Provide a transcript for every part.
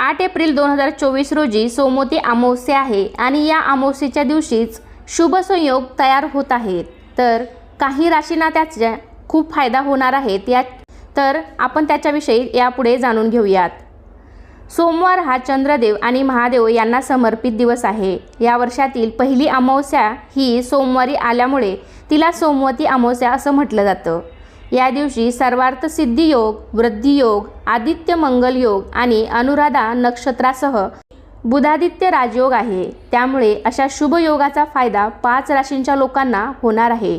आठ एप्रिल दोन हजार चोवीस रोजी सोमवती अमावस्या आहे आणि या अमावस्येच्या दिवशीच शुभ संयोग तयार होत आहेत तर काही राशींना त्याचा खूप फायदा होणार आहेत या तर आपण त्याच्याविषयी यापुढे जाणून घेऊयात. सोमवार हा चंद्रदेव आणि महादेव यांना समर्पित दिवस आहे. या वर्षातील पहिली अमावस्या ही सोमवारी आल्यामुळे तिला सोमवती अमावस्या असं म्हटलं जातं. या दिवशी सर्वार्थ सिद्धी योग आदित्य मंगल योग आणि अनुराधा नक्षत्रासह बुधादित्य राजयोग आहे. त्यामुळे अशा शुभ योगाचा फायदा पाच राशींच्या लोकांना होणार आहे.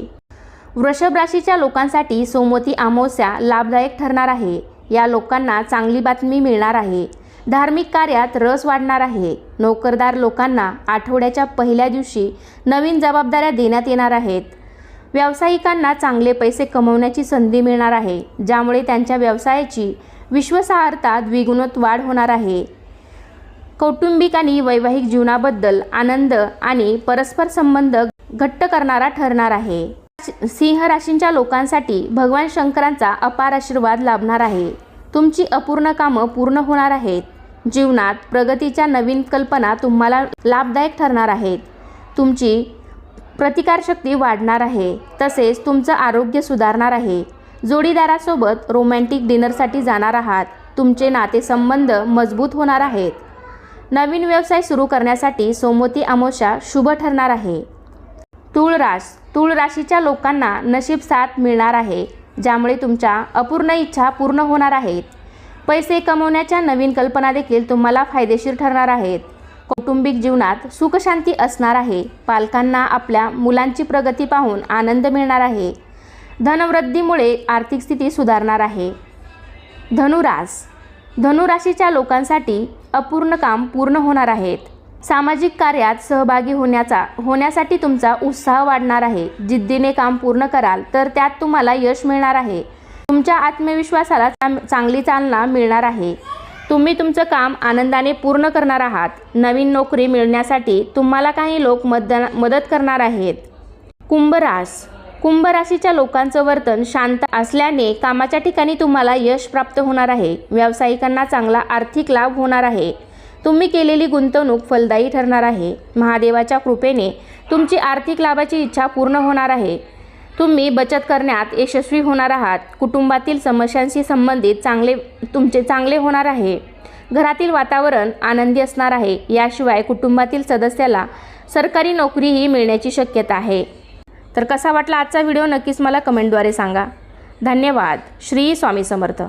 वृषभ राशीच्या लोकांसाठी सोमवती अमावस्या लाभदायक ठरणार आहे. या लोकांना चांगली बातमी मिळणार आहे. धार्मिक कार्यात रस वाढणार आहे. नोकरदार लोकांना आठवड्याच्या पहिल्या दिवशी नवीन जबाबदाऱ्या देण्यात येणार आहेत. व्यावसायिकांना चांगले पैसे कमवण्याची संधी मिळणार आहे ज्यामुळे त्यांच्या व्यवसायाची विश्वासार्हता द्विगुणत वाढ होणार आहे. कौटुंबिक आणि वैवाहिक जीवनाबद्दल आनंद आणि परस्पर संबंध घट्ट करणारा ठरणार आहे. सिंह राशींच्या लोकांसाठी भगवान शंकरांचा अपार आशीर्वाद लाभणार आहे. तुमची अपूर्ण कामं पूर्ण होणार आहेत. जीवनात प्रगतीच्या नवीन कल्पना तुम्हाला लाभदायक ठरणार आहेत. तुमची प्रतिकारशक्ती वाढणार आहे. तसेच तुमचं आरोग्य सुधारणार आहे. जोडीदारासोबत रोमॅन्टिक डिनरसाठी जाणार आहात. तुमचे नातेसंबंध मजबूत होणार आहेत. नवीन व्यवसाय सुरू करण्यासाठी सोमवती अमावस्या शुभ ठरणार आहे. तूळ रास तूळ राशीच्या लोकांना नशीब साथ मिळणार आहे ज्यामुळे तुमच्या अपूर्ण इच्छा पूर्ण होणार आहेत. पैसे कमवण्याच्या नवीन कल्पना देखील तुम्हाला फायदेशीर ठरणार आहेत. कौटुंबिक जीवनात सुखशांती असणार आहे. पालकांना आपल्या मुलांची प्रगती पाहून आनंद मिळणार आहे. धनवृद्धीमुळे आर्थिक स्थिती सुधारणार आहे. धनुरास. धनुराशीच्या लोकांसाठी अपूर्ण काम पूर्ण होणार आहेत. सामाजिक कार्यात सहभागी होण्याचा होण्यासाठी तुमचा उत्साह वाढणार आहे. जिद्दीने काम पूर्ण कराल तर त्यात तुम्हाला यश मिळणार आहे. तुमच्या आत्मविश्वासाला चांग- चांगली चालना मिळणार आहे. तुम्ही तुमचं काम आनंदाने पूर्ण करणार आहात. नवीन नोकरी मिळण्यासाठी तुम्हाला काही लोक मद मदत करणार आहेत. कुंभरास. कुंभराशीच्या लोकांचं वर्तन शांत असल्याने कामाच्या ठिकाणी तुम्हाला यश प्राप्त होणार आहे. व्यावसायिकांना चांगला आर्थिक लाभ होणार आहे. तुम्ही केलेली गुंतवणूक फलदायी ठरणार आहे. महादेवाच्या कृपेने तुमची आर्थिक लाभाची इच्छा पूर्ण होणार आहे. तुम्ही बचत करण्यात यशस्वी होणार आहात. कुटुंबातील समस्यांशी संबंधित चांगले तुमचे चांगले होणार आहे. घरातील वातावरण आनंदी असणार आहे. याशिवाय कुटुंबातील सदस्याला सरकारी नोकरीही मिळण्याची शक्यता आहे. तर कसा वाटला आजचा व्हिडिओ नक्कीच मला कमेंटद्वारे सांगा. धन्यवाद. श्री स्वामी समर्थ.